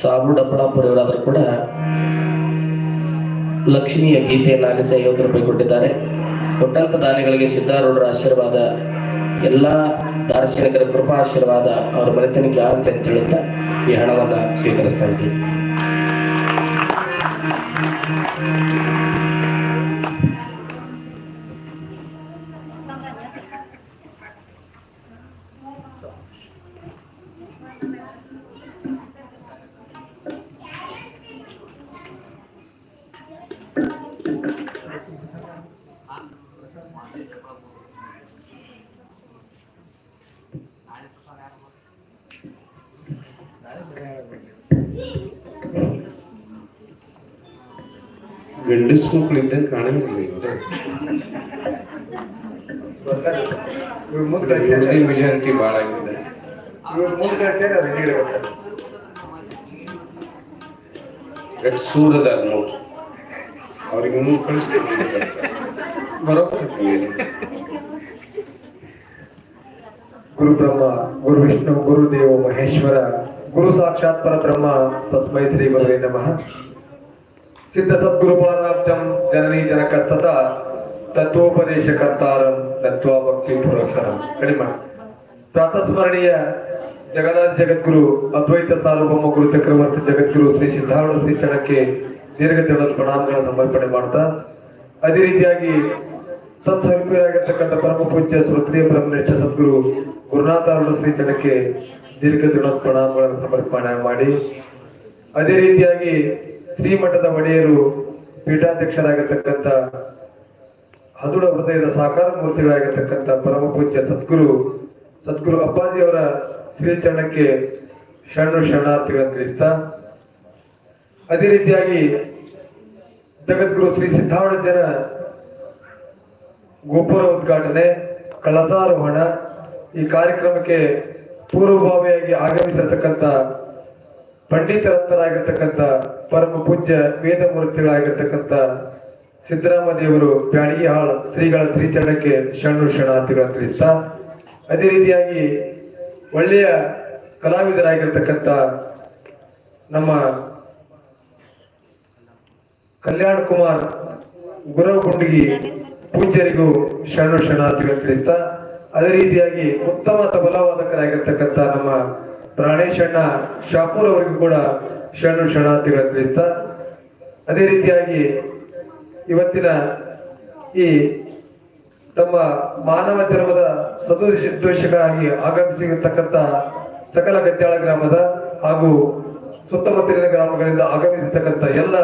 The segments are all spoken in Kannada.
ಸಾಬು ಡಪ್ಪಳಾಪುರವರಾದರೂ ಕೂಡ ಲಕ್ಷ್ಮಿಯ ಗೀತೆಯನ್ನು ಆಲಿಸಿ ಐವತ್ತು ರೂಪಾಯಿ ಕೊಟ್ಟಿದ್ದಾರೆ. ಕೊಟ್ಟಲ್ಪ ದಾನಿಗಳಿಗೆ ಸಿದ್ಧಾರೂಢರ ಆಶೀರ್ವಾದ, ಎಲ್ಲ ದಾರ್ಶನಿಕರ ಕೃಪಾ ಆಶೀರ್ವಾದ ಅವರ ಮನೆತನಕ್ಕೆ ಆಗಲಿ ಅಂತ ಹೇಳುತ್ತಾ ಈ ಹಣವನ್ನು ಸ್ವೀಕರಿಸ್ತಾ ಇದ್ದೀವಿ. ಮೆಜಾರಿಟಿ ಭಾಳ ಆಗಿದೆ ಎಷ್ಟು ಸೂರದ ನೋಡ್ರಿ ಅವ್ರಿಗೆ ಮುಂದೆ ಕಳಿಸ್ತೀವಿ ಬರೋಬ್ಬರಿ ಗುರು ಬ್ರಹ್ಮ ಗುರು ವಿಷ್ಣು ಗುರುದೇವ ಮಹೇಶ್ವರ ಗುರು ಸಾಕ್ಷಾತ್ ಪರಬ್ರಹ್ಮ ತಸ್ಮೈ ಶ್ರೀ ಗುರುವೇ ನಮಃ ಸಿದ್ಧ ಸದ್ಗುರು ಪಾದಾಬ್ಜಂ ಜನನಿ ಜನಕಸ್ತತ ತತ್ವೋಪದೇಶ ಕರ್ತಾರ ತತ್ವಭಕ್ತಿ ಪುರಸ್ಸರಂ. ಕಡಿಮೆ ಪ್ರಾತಸ್ಮರಣೀಯ ಜಗದಾದ ಜಗದ್ಗುರು, ಅದ್ವೈತ ಸಾರ್ವಭೌಮ ಗುರು ಚಕ್ರವರ್ತಿ ಜಗದ್ಗುರು ಶ್ರೀ ಸಿದ್ಧಾರೂಢ ಶ್ರೀ ಚರಣಕ್ಕೆ ದೀರ್ಘ ತಿರುಳ ಪ್ರಣಾಮಗಳ ಸಮರ್ಪಣೆ ಮಾಡ್ತಾ, ಅದೇ ರೀತಿಯಾಗಿ ತತ್ಸಮೀಪರಾಗಿರ್ತಕ್ಕಂಥ ಪರಮ ಪೂಜ್ಯ ಸ್ವತ್ರಿಯ ಬ್ರಹ್ಮನಿಷ್ಠ ಸದ್ಗುರು ಗುರುನಾಥಾರೂಢ ಶ್ರೀ ಚರಣಕ್ಕೆ ದೀರ್ಘ ತಿರುಳ ಪ್ರಣಾಮಗಳನ್ನು ಸಮರ್ಪಣೆ ಮಾಡಿ, ಅದೇ ರೀತಿಯಾಗಿ ಶ್ರೀಮಠದ ಒಡೆಯರು ಪೀಠಾಧ್ಯಕ್ಷರಾಗಿರ್ತಕ್ಕಂಥ ಹದುಡ ಹೃದಯದ ಸಾಕಾರ ಮೂರ್ತಿಗಳಾಗಿರ್ತಕ್ಕಂಥ ಪರಮ ಪೂಜ್ಯ ಸದ್ಗುರು ಸದ್ಗುರು ಅಪ್ಪಾಜಿಯವರ ಶ್ರೀಚರಣಕ್ಕೆ ಶರಣು ಶರಣಾರ್ಥಿಗಳನ್ನು ತಿಳಿಸ್ತಾ, ಅದೇ ರೀತಿಯಾಗಿ ಜಗದ್ಗುರು ಶ್ರೀ ಸಿದ್ಧಾವಣಜನ ಜನ ಗೋಪುರ ಉದ್ಘಾಟನೆ, ಕಳಸಾರೋಹಣ ಈ ಕಾರ್ಯಕ್ರಮಕ್ಕೆ ಪೂರ್ವಭಾವಿಯಾಗಿ ಆಗಮಿಸಿರ್ತಕ್ಕಂಥ ಪಂಡಿತರತ್ತರಾಗಿರ್ತಕ್ಕಂಥ ಪರಮ ಪೂಜ್ಯ ವೇದಮೂರ್ತಿಗಳಾಗಿರ್ತಕ್ಕಂಥ ಸಿದ್ದರಾಮ ದೇವರು ಬ್ಯಾಡಗಿಹಾಳ ಶ್ರೀಗಳ ಶ್ರೀಚರಣಕ್ಕೆ ಶರಣು ಶರಣಾರ್ಥಿಗಳನ್ನು ತಿಳಿಸ್ತಾ ಅದೇ ರೀತಿಯಾಗಿ ಒಳ್ಳೆಯ ಕಲಾವಿದರಾಗಿರ್ತಕ್ಕಂಥ ನಮ್ಮ ಕಲ್ಯಾಣ್ ಕುಮಾರ್ ಗುರವ್ ಗುಂಡಗಿ ಪೂಜ್ಯರಿಗೂ ಶರಣು ಶರಣಾರ್ಥಿಗಳನ್ನು ತಿಳಿಸ್ತಾ ಅದೇ ರೀತಿಯಾಗಿ ಉತ್ತಮ ತಬಲಾವಾದಕರಾಗಿರ್ತಕ್ಕಂಥ ನಮ್ಮ ಪ್ರಾಣೇಶಣ್ಣ ಶಾಪೂರ್ ಅವರಿಗೂ ಕೂಡ ಶರಣು ಶರಣಾರ್ಥಿಗಳನ್ನು ತಿಳಿಸ್ತಾ ಅದೇ ರೀತಿಯಾಗಿ ಇವತ್ತಿನ ಈ ತಮ್ಮ ಮಾನವ ಚರ್ಮದ ಸದೋಷಕ್ಕಾಗಿ ಆಗಮಿಸಿರ್ತಕ್ಕಂಥ ಸಕಲ ಗದ್ದಾಳ ಗ್ರಾಮದ ಹಾಗೂ ಸುತ್ತಮುತ್ತಲಿನ ಗ್ರಾಮಗಳಿಂದ ಆಗಮಿಸಿರ್ತಕ್ಕಂಥ ಎಲ್ಲ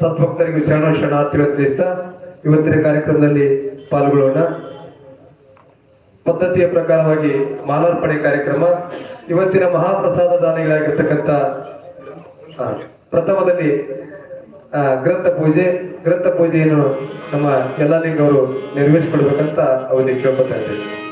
ಸದ್ಭಕ್ತರಿಗೂ ಶರಣ ಶರಣಾರ್ಥಿಗಳನ್ನು ತಿಳಿಸ್ತಾ ಇವತ್ತಿನ ಕಾರ್ಯಕ್ರಮದಲ್ಲಿ ಪಾಲ್ಗೊಳ್ಳೋಣ. ಪದ್ಧತಿಯ ಪ್ರಕಾರವಾಗಿ ಮಾಲಾರ್ಪಣೆ ಕಾರ್ಯಕ್ರಮ. ಇವತ್ತಿನ ಮಹಾಪ್ರಸಾದ ದಾನಿಗಳಾಗಿರ್ತಕ್ಕಂಥ ಪ್ರಥಮದಲ್ಲಿ ಗ್ರಂಥ ಪೂಜೆ ಗ್ರಂಥ ಪೂಜೆಯನ್ನು ನಮ್ಮ ಯಲ್ಲಾಲಿಂಗ ಅವರು ನೆರವೇರಿಸಿಕೊಡ್ಬೇಕಂತ ಅವರಿಗೆ ಕೇಳ್ಕೊತಾ ಇದ್ದೇವೆ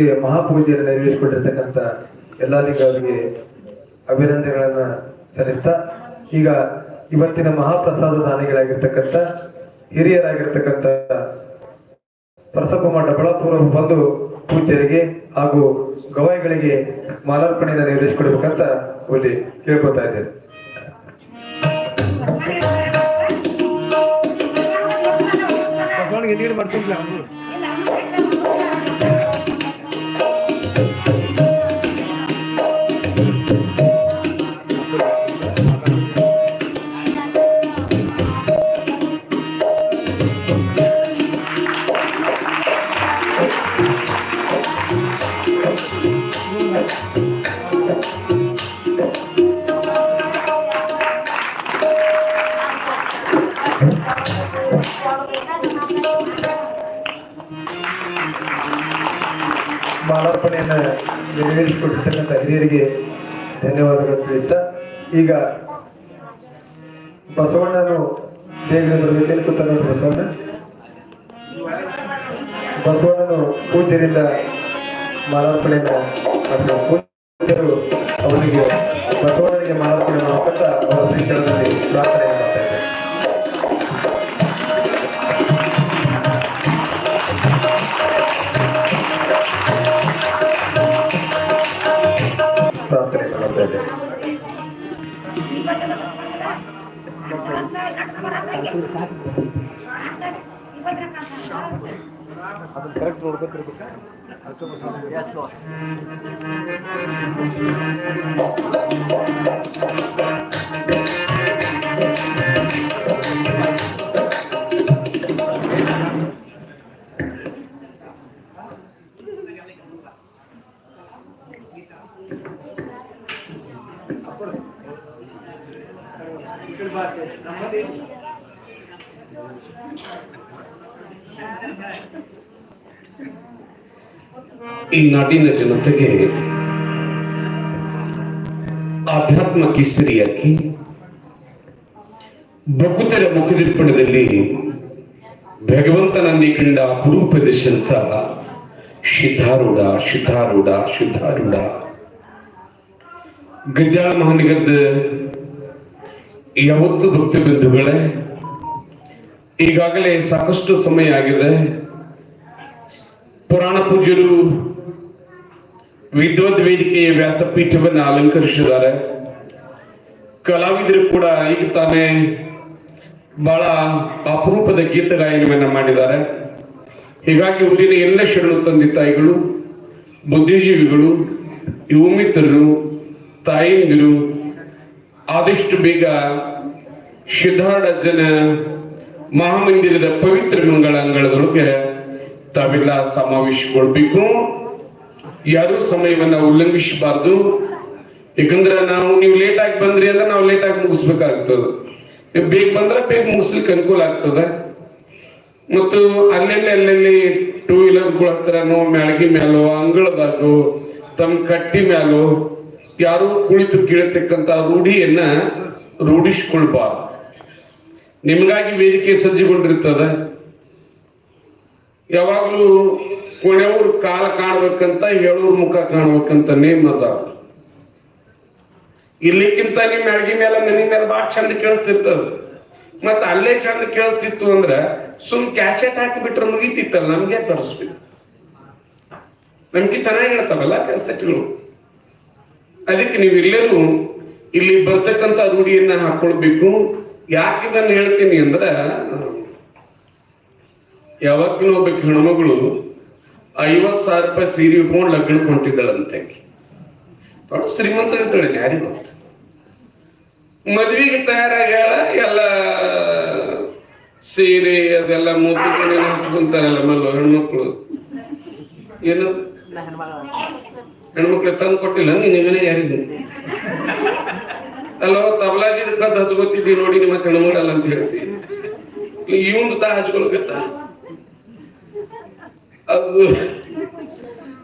ತೀರ್ಥರಿಗೆ ಮಹಾಪೂಜೆಯನ್ನು ನೆರವೇರಿಸಿಕೊಂಡಿರ್ತಕ್ಕಂಥ ಎಲ್ಲಾ ಲಿಂಗಗಳಿಗೆ ಅಭಿನಂದನೆಗಳನ್ನ ಸಲ್ಲಿಸ್ತಾ ಈಗ ಇವತ್ತಿನ ಮಹಾಪ್ರಸಾದ ದಾನಿಗಳಾಗಿರ್ತಕ್ಕಂಥ ಹಿರಿಯರಾಗಿರ್ತಕ್ಕಂಥ ಪ್ರಸಭಮ ಡಬಳಾಪುರ ಬಂದು ಪೂಜ್ಯರಿಗೆ ಹಾಗೂ ಗವಾಯಿಗಳಿಗೆ ಮಾಲಾರ್ಪಣೆಯನ್ನು ನೆರವೇರಿಸಿಕೊಡ್ಬೇಕಂತ ಇಲ್ಲಿ ಕೇಳ್ಕೊತಾ ಇದ್ದೇನೆ. ಮಾಲಾರ್ಪಣೆಯನ್ನು ಹಿರಿಯರಿಗೆ ಧನ್ಯವಾದಗಳು ತಿಳಿಸ್ತಾ ಈಗ ಬಸವಣ್ಣನು ಬೇಗನೆ ಬರಬೇಕೇನು ಕೂತ ನೋಡಿ ಬಸವಣ್ಣ. ಬಸವಣ್ಣನು ಪೂಜೆಯಿಂದ ಮಾಲಾರ್ಪಣೆಯನ್ನು ಕಾಸೂರು ಸಾಕು ಅದನ್ನ ಕರೆಕ್ಟ್ ನೋಡ್ಬೇಕಿರ್ಬೇಕು ಅದಕ್ಕೆ ಲಾಸ್ Thank you. ಈ ನಾಡಿನ ಜನತೆಗೆ ಆಧ್ಯಾತ್ಮ ಕಿಸರಿಯಾಗಿ ಬಕುತರ ಮುಖದಿಪ್ಪಣದಲ್ಲಿ ಭಗವಂತನನ್ನೇ ಕಂಡ ಅಪರೂಪದಶಂತ ಸಿದ್ಧಾರೂಢ ಸಿದ್ಧಾರೂಢ ಸಿದ್ಧಾರೂಢ ಗಜಾ ಮಹಾನಿಗದ್ದ ಯಾವತ್ತು ಭಕ್ತಿ ಬಂಧುಗಳೇ, ಈಗಾಗಲೇ ಸಾಕಷ್ಟು ಸಮಯ ಆಗಿದೆ. ಪುರಾಣ ಪೂಜ್ಯರು ವಿದ್ವದ್ ವೇದಿಕೆಯ ವ್ಯಾಸಪೀಠವನ್ನು ಅಲಂಕರಿಸಿದ್ದಾರೆ. ಕಲಾವಿದರು ಕೂಡ ಈಗ ತಾನೇ ಬಹಳ ಅಪರೂಪದ ಗೀತ ಗಾಯನವನ್ನ ಮಾಡಿದ್ದಾರೆ. ಹೀಗಾಗಿ ಊರಿನ ಎಲ್ಲ ಶರಣು ತಂದೆ ತಾಯಿಗಳು ಬುದ್ಧಿಜೀವಿಗಳು ಯುವ ಮಿತ್ರರು ತಾಯಂದಿರು, ಆದಷ್ಟು ಬೇಗ ಸಿದ್ಧಾರ್ಥ ಜನ ಮಹಾಮಂದಿರದ ಪವಿತ್ರ ಮಂಗಳ ಅಂಗಳದೊಳಗೆ ತಾವೆಲ್ಲ ಸಮಾವೇಶಗೊಳ್ಬೇಕು. ಯಾರು ಸಮಯವನ್ನ ಉಲ್ಲಂಘಿಸಬಾರ್ದು. ಯಾಕಂದ್ರೆ ನಾವು ನೀವು ಲೇಟ್ ಆಗಿ ಬಂದ್ರಿ ಅಂದ್ರೆ ನಾವು ಲೇಟ್ ಆಗಿ ಮುಗಿಸ್ಬೇಕಾಗ್ತದ. ನೀವು ಬೇಗ ಬಂದ್ರೆ ಬೇಗ ಮುಗಿಸ್ಲಿಕ್ಕೆ ಅನುಕೂಲ ಆಗ್ತದ. ಮತ್ತು ಅಲ್ಲೆಲ್ಲಿ ಅಲ್ಲೆಲ್ಲಿ ಟೂ ವೀಲರ್ಗಳ ಹತ್ರನೋ ಮ್ಯಾಳಗಿ ಮ್ಯಾಲೋ, ಅಂಗಳದಾಗೋ, ತಮ್ಮ ಕಟ್ಟಿ ಮ್ಯಾಲೋ ಯಾರು ಕುಳಿತು ಕೀಳತಕ್ಕಂತ ರೂಢಿಯನ್ನ ರೂಢಿಸ್ಕೊಳ್ಬಾರ್ದು. ನಿಮಗಾಗಿ ವೇದಿಕೆ ಸಜ್ಜುಗೊಂಡಿರ್ತದ. ಯಾವಾಗಲೂ ಕೊನೆಯವ್ರ ಕಾಲ ಕಾಣ್ಬೇಕಂತ ಹೇಳೋರ್ ಮುಖ ಕಾಣ್ಬೇಕಂತ ನೇಮ್ ಅದ ಇಲ್ಲಿಕ್ಕಿಂತ ನಿಮ್ ಅಡ್ಗಿ ಮೇಲೆ, ಮನಿ ಮೇಲೆ ಭಾಳ ಚಂದ ಕೇಳಿಸ್ತಿರ್ತದ ಮತ್ತ ಅಲ್ಲೇ ಚಂದ ಕೇಳಿಸ್ತಿತ್ತು ಅಂದ್ರ ಸುಮ್ ಕ್ಯಾಸೆಟ್ ಹಾಕಿ ಬಿಟ್ರೆ ಮುಗಿತಿತ್ತಲ್ಲ, ನಮ್ಗೆ ತರಿಸ್ಬೇಕು ನಮ್ಗೆ ಚೆನ್ನಾಗಿ ಹೇಳ್ತಾವಲ್ಲ ಕ್ಯಾಸೆಟ್ಗಳು ಅದಕ್ಕೆ ನೀವೆಲ್ಲರೂ ಇಲ್ಲಿ ಬರ್ತಕ್ಕಂಥ ರೂಢಿಯನ್ನ ಹಾಕೊಳ್ಬೇಕು. ಯಾಕೆ ಇದನ್ನ ಹೇಳ್ತೀನಿ ಅಂದ್ರ, ಯಾವಾಗ್ಲೂ ಒಬ್ಬ ಹೆಣ್ಮಗಳು ಐವತ್ತು ಸಾವಿರ ರೂಪಾಯಿ ಸೀರೆ ಉಟ್ಕೊಂಡು ಲಗ್ನಕ್ಕೆ ಹೊಂಟಿದ್ದಳಂತೆ. ದೊಡ್ಡ ಶ್ರೀಮಂತ ಇರ್ತಾಳೆ ಯಾರಿಗೆ ಗೊತ್ತು. ಮದ್ವಿಗೆ ತಯಾರಾಗ್ಯಾಳ ಎಲ್ಲ ಸೀರೆ ಅದೆಲ್ಲ ಮೂತಿಗೆ ಹಚ್ಕೊಂತಾರಲ್ಲ ಮಲ್ಲ, ಹೆಣ್ಮಕ್ಳು. ಏನು? ಹೆಣ್ಮಕ್ಳು ತಂದು ಕೊಟ್ಟಿಲ್ಲ, ನೀನೇ ಯಾರಿಗೂ? ಅಲ್ಲೋ ತಬಲಾಜಿದ ಕದ್ದು ಹಚ್ಕೋತಿದ್ದಿ ನೋಡಿ ನಿಮ್ಮ ಹೆಣ್ಮಗಳಲ್ಲ ಅಂತ ಹೇಳ್ತೀನಿ ಇವಂದು ತಾ ಹಚ್ಕೊಳಕತ್ತ ಅದು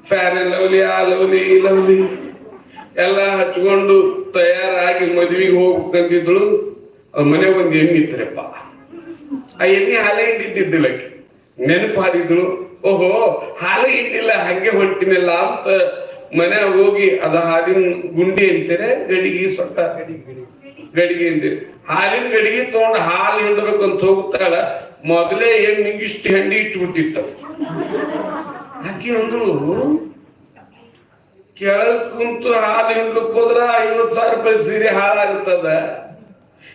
ಫ್ಯಾನ್ ಲವ್ಲಿ ಆ ಲವ್ಲಿ ಈ ಲವ್ಲಿ ಎಲ್ಲ ಹಚ್ಕೊಂಡು ತಯಾರಾಗಿ ಮದ್ವಿಗೆ ಹೋಗ್ಬೇಕಂತಿದ್ಳು ಅವ್ರ ಮನೆ ಒಂದು ಎಣ್ಣೆ ಇತ್ತರಪ್ಪ ಆ ಎಣ್ಣೆ ಹಾಲೆ ಇಟ್ಟಿದ್ದಿದ್ದಿಲ್ಲ. ನೆನಪು ಹಾರಿದ್ರು, ಓಹೋ, ಹಾಲೆ ಇಟ್ಟಿಲ್ಲ ಹಂಗೆ ಹೊಂಟಿನಲ್ಲ ಅಂತ ಮನೆ ಹೋಗಿ ಅದ ಹಾಲಿನ ಗುಂಡಿ ಅಂತೀರೆ, ಗಡಿಗೆ ಸೊಟ್ಟ ಗಡಿಗೆ ಅಂತೀರಿ. ಹಾಲಿನ ಗಡಿಗೆ ತಗೊಂಡು ಹಾಲು ಹಿಂಡಬೇಕು ಅಂತ ಹೋಗ್ತಾಳ ಮೊದಲೇ ಏನ್ ನಿಂಗಿಷ್ಟು ಹೆಂಡಿ ಇಟ್ಬಿಟ್ಟಿತ್ತ ಆಕೆ ಅಂದ್ರು ಕೆಳಗ್ ಕುಂತು ಹಾಲು ಹಿಂಡ್ಲಿಕ್ಕೆ ಹೋದ್ರ ಐವತ್ ಸಾವಿರ ರೂಪಾಯಿ ಸೀರೆ ಹಾಳಾಗುತ್ತದ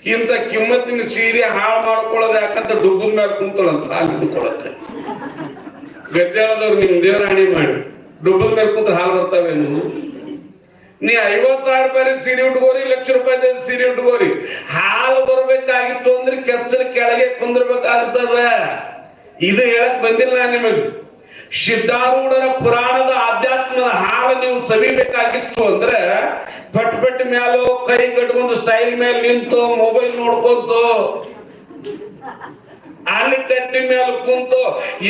ಇಂಥ ಕಿಮ್ಮತ್ತಿನ ಸೀರೆ ಹಾಳು ಮಾಡ್ಕೊಳ್ಳೋದು ಯಾಕಂತ ದುಡ್ಡು ಮ್ಯಾಲ ಕುಂತಳಂತ ಹಾಲು ಹಿಂಡ್ಕೊಳತ್ತೆ ನಿಮ್ಮ ನಿಮ್ ದೇವರಾಣಿ ಮಾಡಿ. ಡುಬ್ಬದ ಮೇಲೆ ಕುಂತ್ರೆ ಹಾಲು ಬರ್ತಾವೇನು? ನೀ ಐವತ್ ಸಾವಿರ ರೂಪಾಯಿ ಸೀರೆ ಉಟ್ಕೋರಿ, ಲಕ್ಷ ರೂಪಾಯಿ ಸೀರೆ ಉಟ್ಕೋರಿ. ಹಾಲು ಬರ್ಬೇಕಾಗಿತ್ತು ಅಂದ್ರೆ ಕೆಚ್ಚಲ ಕೆಳಗೆ ಕುಂದಿರ್ಬೇಕಾಗ್ತದ. ಇದು ಹೇಳಕ್ ಬಂದಿಲ್ಲ ನಿಮಗೆ. ಸಿದ್ಧಾರೂಢರ ಪುರಾಣದ ಆಧ್ಯಾತ್ಮದ ಹಾಲು ನೀವು ಸವಿಬೇಕಾಗಿತ್ತು ಅಂದ್ರೆ ಪಟ್ ಪಟ್ ಮ್ಯಾಲೋ ಕೈ ಕಟ್ಕೊಂಡು ಸ್ಟೈಲ್ ಮೇಲೆ ನಿಂತು ಮೊಬೈಲ್ ನೋಡ್ಕೊಂತು. ಅಲ್ಲಿ ಕಟ್ಟಿ ಮೇಲೆ ಕುಂತು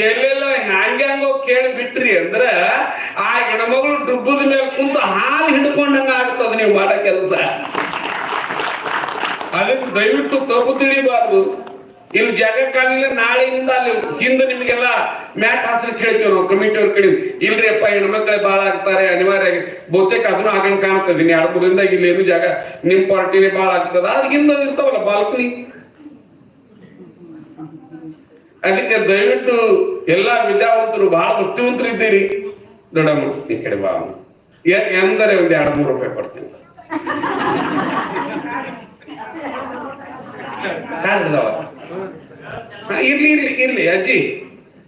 ಎಲ್ಲೆಲ್ಲ ಹ್ಯಾಂಗ್ಯಾಂಗೋ ಕೇಳಿ ಬಿಟ್ರಿ ಅಂದ್ರ ಆ ಹೆಣ್ಮಗಳು ಡುಬ್ಬದ ಮೇಲೆ ಕುಂತು ಹಾಲು ಹಿಡ್ಕೊಂಡಂಗ ಆಗ್ತದ ನೀವು ಮಾಡೋ ಕೆಲಸ. ಅದಕ್ಕೆ ದಯವಿಟ್ಟು ತಪ್ಪು ತಿಳಿಬಾರ್ದು. ಇಲ್ಲಿ ಜಾಗ ಕಾಲಿಲ್ಲ ನಾಳೆಯಿಂದ ಅಲ್ಲಿ ಹಿಂದೆ ನಿಮಗೆಲ್ಲ ಮ್ಯಾಟ್ ಹಾಸ್ಲಿಕ್ಕೆ ಹೇಳ್ತೀವಿ ನಾವು ಕಮಿಟಿ ಅವ್ರ ಕಡೆ. ಇಲ್ರಿ ಅಪ್ಪ ಹೆಣ್ಮಕ್ಳೆ ಬಾಳ ಆಗ್ತಾರೆ, ಅನಿವಾರ್ಯ ಬಹುತೇಕ ಅದನ್ನು ಆಗಂಗ್ ಕಾಣ್ತದೆ. ನೀ ಎರಡು ಇಲ್ಲಿ ಏನು ಜಾಗ ನಿಮ್ ಪಾರ್ಟಿನೇ ಬಾಳ ಆಗ್ತದ. ಅದ್ರ ಹಿಂದೆ ಇರ್ತಾವಲ್ಲ ಬಾಲ್ಕನಿ ಅದಕ್ಕೆ ದಯವಿಟ್ಟು ಎಲ್ಲಾ ವಿದ್ಯಾವಂತರು ಬಹಳ ಬುದ್ಧಿವಂತರು ಇದ್ದೀರಿ ದೊಡ್ಡಮ್ಮ ಈ ಕಡೆ ಬಾ. ಎಂದರೆ ಒಂದ್ ಎರಡು, ಮೂರು ರೂಪಾಯಿ ಕೊಡ್ತೀನಿ. ಇರ್ಲಿ ಇರ್ಲಿ ಇರ್ಲಿ, ಅಜ್ಜಿ.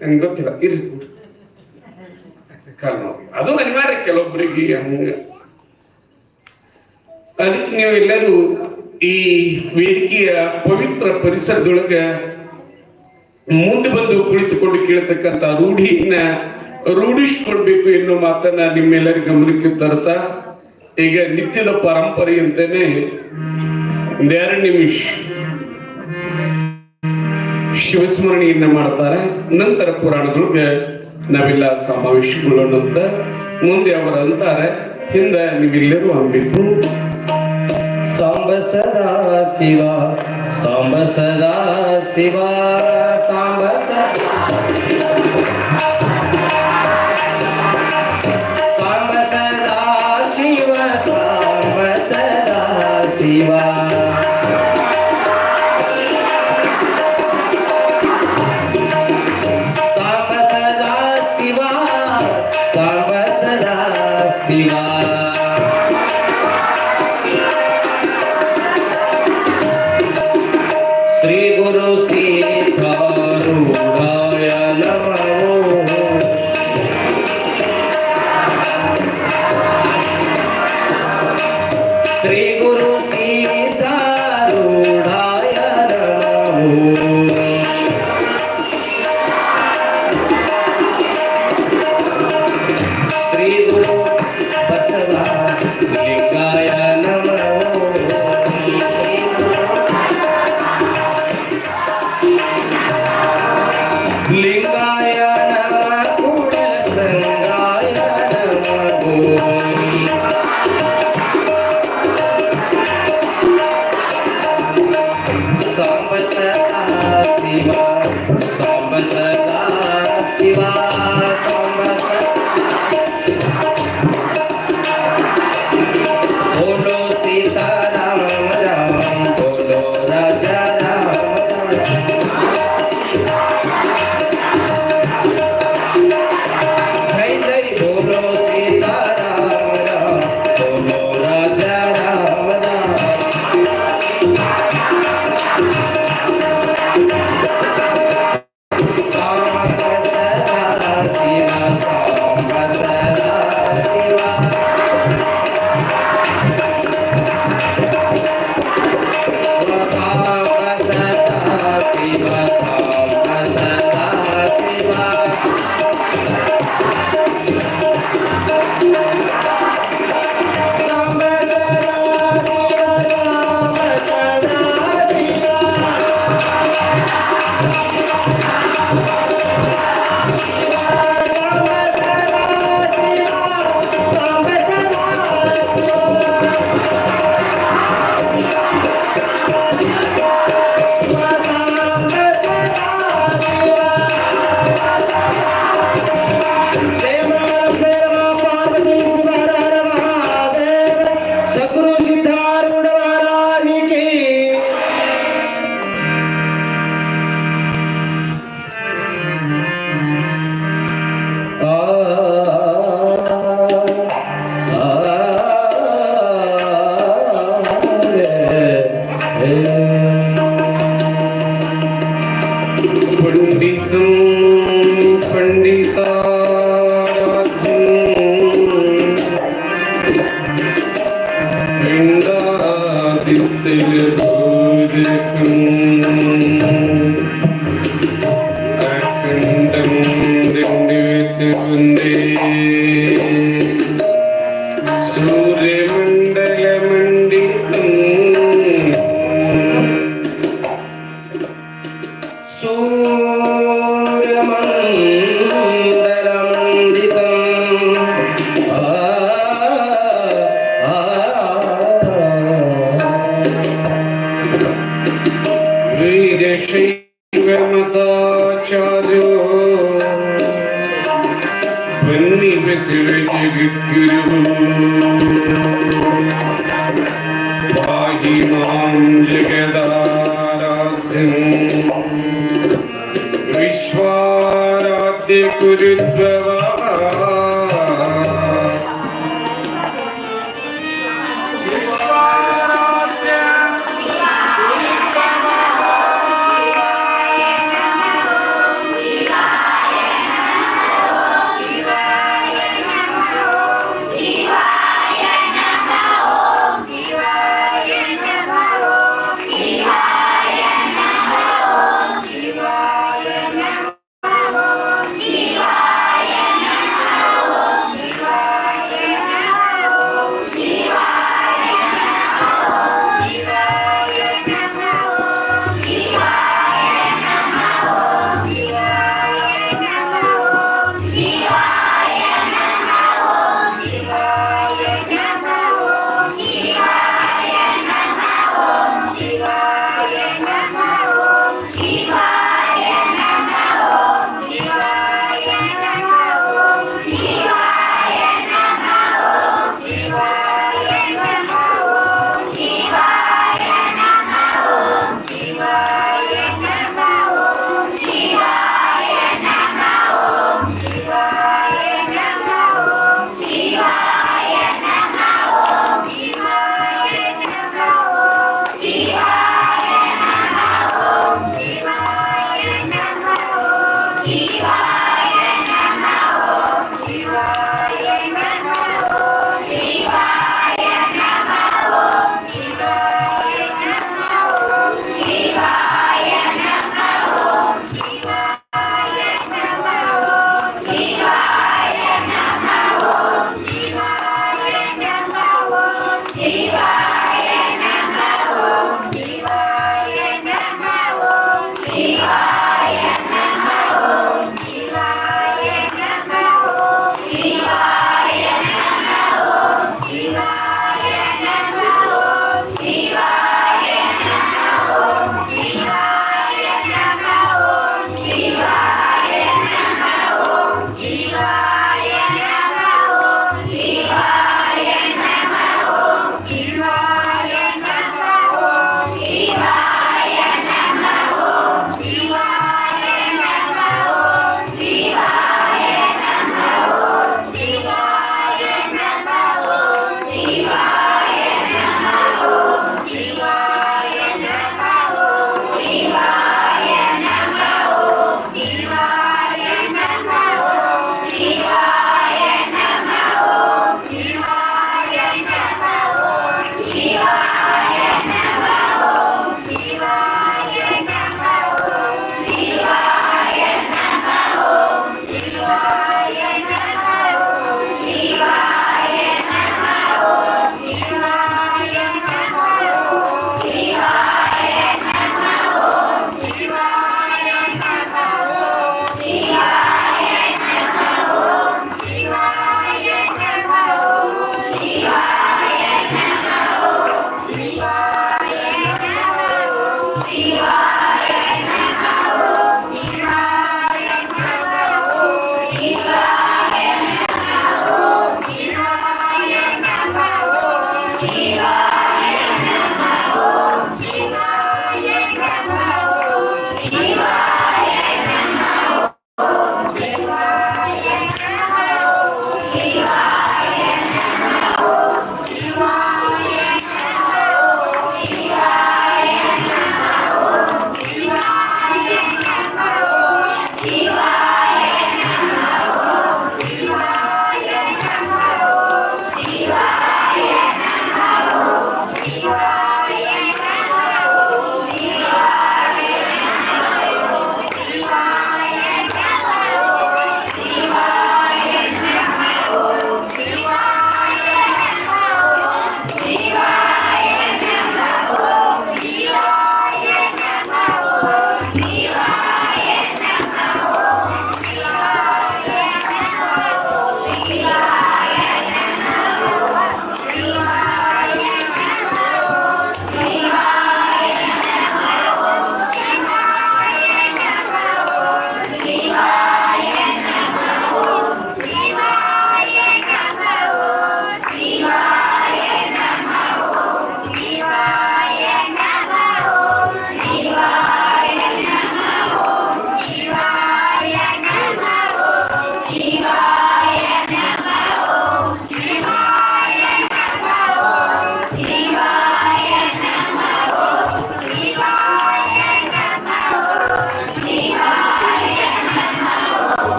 ನನ್ಗೆ ಗೊತ್ತಿಲ್ಲ, ಇರ್ಲಿ. ಕಾಲ್ ನೋವು ಅದು ಅನಿವಾರ್ಯ ಕೆಲವೊಬ್ಬರಿಗೆ ಹಂಗ. ಅದಕ್ಕೆ ನೀವು ಎಲ್ಲರೂ ಈ ವೇದಿಕೆಯ ಪವಿತ್ರ ಪರಿಸರದೊಳಗ ಮುಂದೆ ಬಂದು ಕುಳಿತುಕೊಂಡು ಕೇಳತಕ್ಕಂತ ರೂಢಿಯನ್ನ ರೂಢಿಸ್ಕೊಳ್ಬೇಕು ಎನ್ನುವ ಮಾತನ್ನ ನಿಮ್ಮೆಲ್ಲರ ಗಮನಕ್ಕೆ ತರ್ತಾ ಈಗ ನಿತ್ಯದ ಪರಂಪರೆ ಅಂತಾನೆ ಒಂದೆರಡು ನಿಮಿಷ ಶಿವಸ್ಮರಣೆಯನ್ನ ಮಾಡ್ತಾರೆ. ನಂತರ ಪುರಾಣದೊಳಗೆ ನಾವೆಲ್ಲ ಸಮಾವೇಶಗೊಳ್ಳೋಣ ಅಂತ ಮುಂದೆ ಅವರು ಅಂತಾರೆ. ಹಿಂದೆ ನೀವೆಲ್ಲರೂ ಅನ್ಬೇಕು ಸಾಂಬ ಸದಾ ಶಿವ, ಸಾಂಬ ಸದಾ ಶಿವ. ಸಾಂಬ ಸದಾ ಸಾಂಬ ಸದಾ ಶಿವ ಸಾಂಬ ಸದಾ Liên